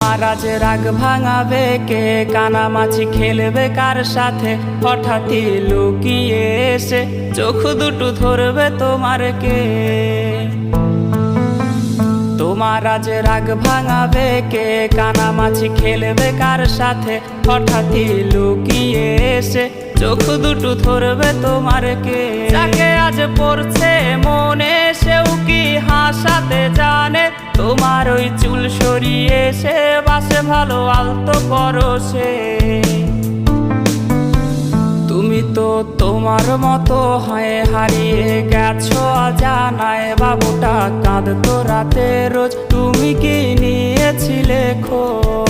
মহারাজ রাগ ভাঙাবে কে কানামাছি খেলবে কার সাথে হঠাৎই লুকিয়ে এসে চোখ দুটো ধরবে তোমার কে তোমার আজ রাগ ভাঙাবে কে কানামাছি খেলবে কার সাথে হঠাৎই লুকিয়ে এসে চোখ দুটো ধরবে তোমার কে যাকে আজ পড়ছে মনে হাসাতে জানে, তোমার ওই চুল সরিয়ে সে বাসে ভালো আলতো পরশে তুমি তো তোমার মতো হয়ে হারিয়ে গেছো জানায় বাবুটা কাঁদতো রাতে রোজ। তুমি কি নিয়েছিলে খোঁজ?